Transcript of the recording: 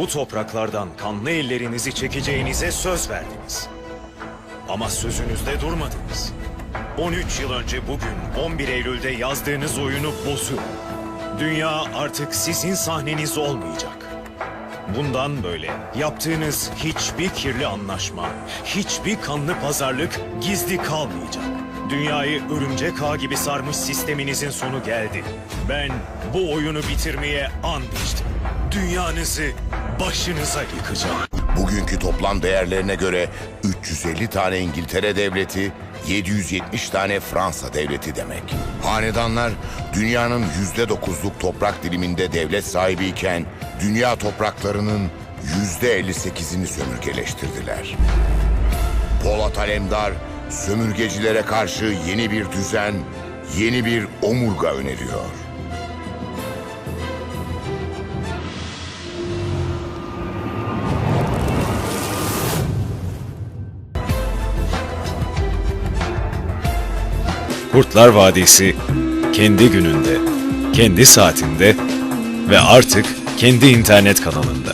Bu topraklardan kanlı ellerinizi çekeceğinize söz verdiniz. Ama sözünüzde durmadınız. 13 yıl önce bugün 11 Eylül'de yazdığınız oyunu bozuyor. Dünya artık sizin sahneniz olmayacak. Bundan böyle yaptığınız hiçbir kirli anlaşma, hiçbir kanlı pazarlık gizli kalmayacak. Dünyayı örümcek ağ gibi sarmış sisteminizin sonu geldi. Ben bu oyunu bitirmeye and içtim. Dünyanızı başınıza yıkacağım. Bugünkü toplam değerlerine göre 350 tane İngiltere devleti, 770 tane Fransa devleti demek. Hanedanlar dünyanın %9'luk toprak diliminde devlet sahibiyken dünya topraklarının %58'ini sömürgeleştirdiler. Polat Alemdar sömürgecilere karşı yeni bir düzen, yeni bir omurga öneriyor. Kurtlar Vadisi kendi gününde, kendi saatinde ve artık kendi internet kanalında.